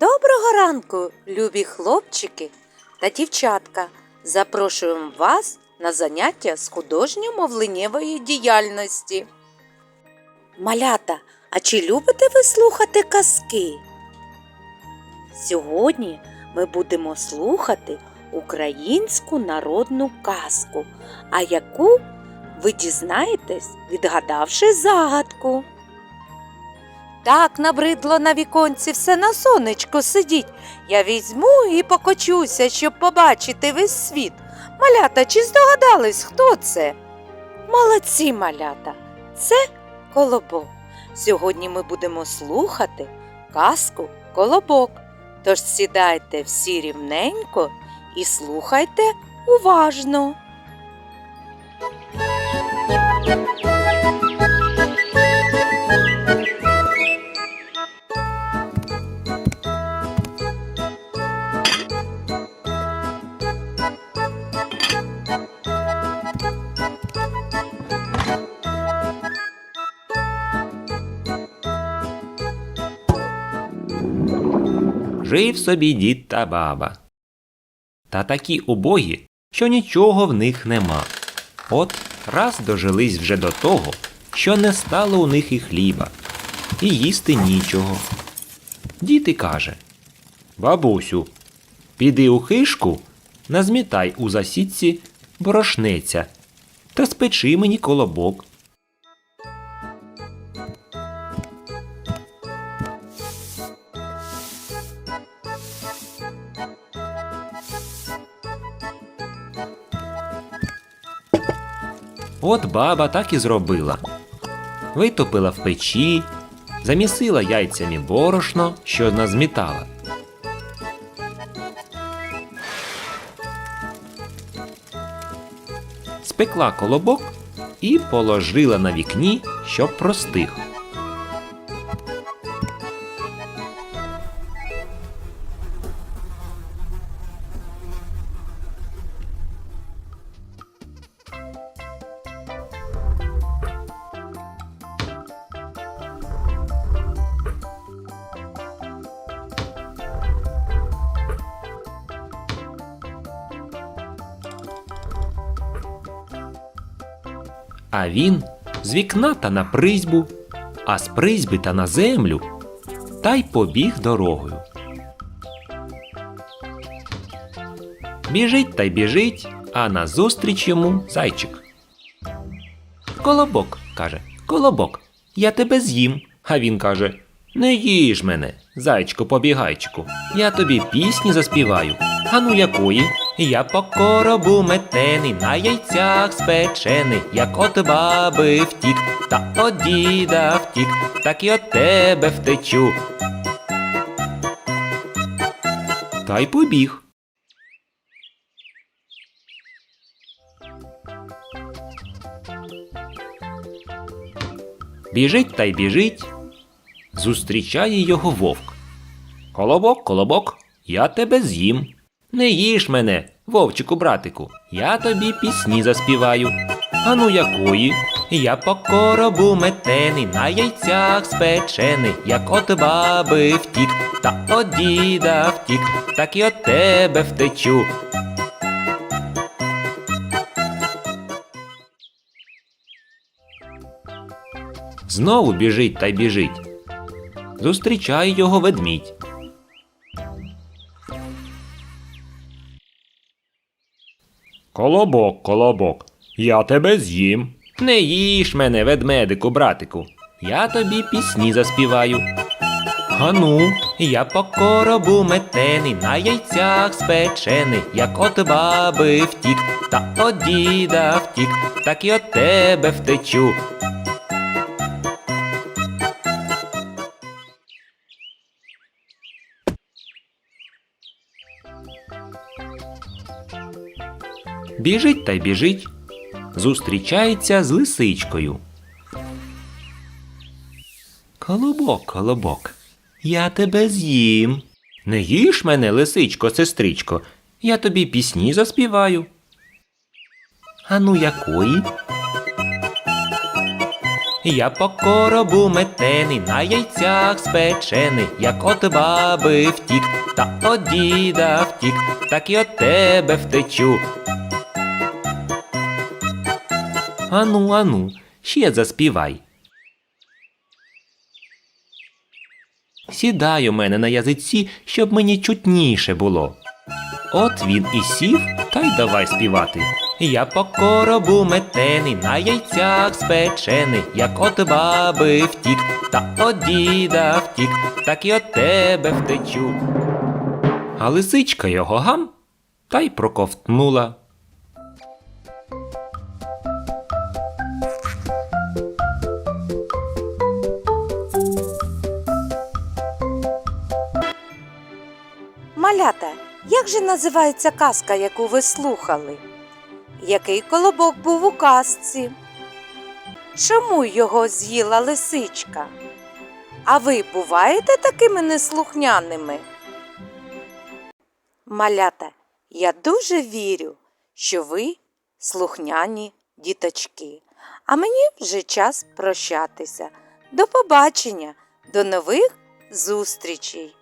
Доброго ранку, любі хлопчики та дівчатка. Запрошуємо вас на заняття з художньо-мовленнєвої діяльності. Малята, а чи любите ви слухати казки? Сьогодні ми будемо слухати українську народну казку, а яку ви дізнаєтесь, відгадавши загадку. Так набридло на віконці все на сонечку сидіть. Я візьму і покочуся, щоб побачити весь світ. Малята, чи здогадались, хто це? Молодці малята, це колобок. Сьогодні ми будемо слухати казку Колобок. Тож сідайте всі рівненько і слухайте уважно. Жив собі дід та баба. Та такі убогі, що нічого в них нема. От раз дожились вже до того, що не стало у них і хліба, і їсти нічого. Дід і каже Бабусю, піди у хишку, назмітай у засідці борошнеця та спечи мені колобок. От баба так і зробила. Витопила в печі, замісила яйцями борошно, що назмітала. Спекла колобок і положила на вікні, щоб простих. А він з вікна та на призьбу, а з призьби та на землю, та й побіг дорогою. Біжить та й біжить, а назустріч йому зайчик. Колобок, каже, колобок, я тебе з'їм. А він каже: Не їж мене, зайчику побігайчику, я тобі пісні заспіваю. А ну якої? Я по коробу метений, на яйцях спечений, як от баби втік, та от діда втік, так і от тебе втечу. Та й побіг. Біжить та й біжить. Зустрічає його вовк. Колобок, колобок, я тебе з'їм. Не їж мене, вовчику братику, я тобі пісні заспіваю. А ну якої? Я по коробу метений, на яйцях спечений, як от баби втік, та от діда втік, так і от тебе втечу. Знову біжить та й біжить. Зустрічає його ведмідь. Колобок, колобок, я тебе з'їм. Не їж мене, ведмедику, братику. Я тобі пісні заспіваю. Ану, я по коробу метений, на яйцях спечений, як от баби втік, та от діда втік, так і от тебе втечу. Біжить та й біжить. Зустрічається з лисичкою. Колобок, колобок, я тебе з'їм. Не їж мене, лисичко, сестричко, я тобі пісні заспіваю. А ну якої? Я по коробу метений, на яйцях спечений, як от баби втік, та от діда втік, так і от тебе втечу. Ану, ану, ще заспівай. Сідай у мене на язиці, щоб мені чутніше було. От він і сів, та й давай співати. Я по коробу метений, на яйцях спечений, як от баби втік, та от діда втік, так і от тебе втечу. А лисичка його гам та й проковтнула. Малята, як же називається казка, яку ви слухали? Який колобок був у казці? Чому його з'їла лисичка? А ви буваєте такими неслухняними? Малята, я дуже вірю, що ви слухняні діточки. А мені вже час прощатися. До побачення, до нових зустрічей!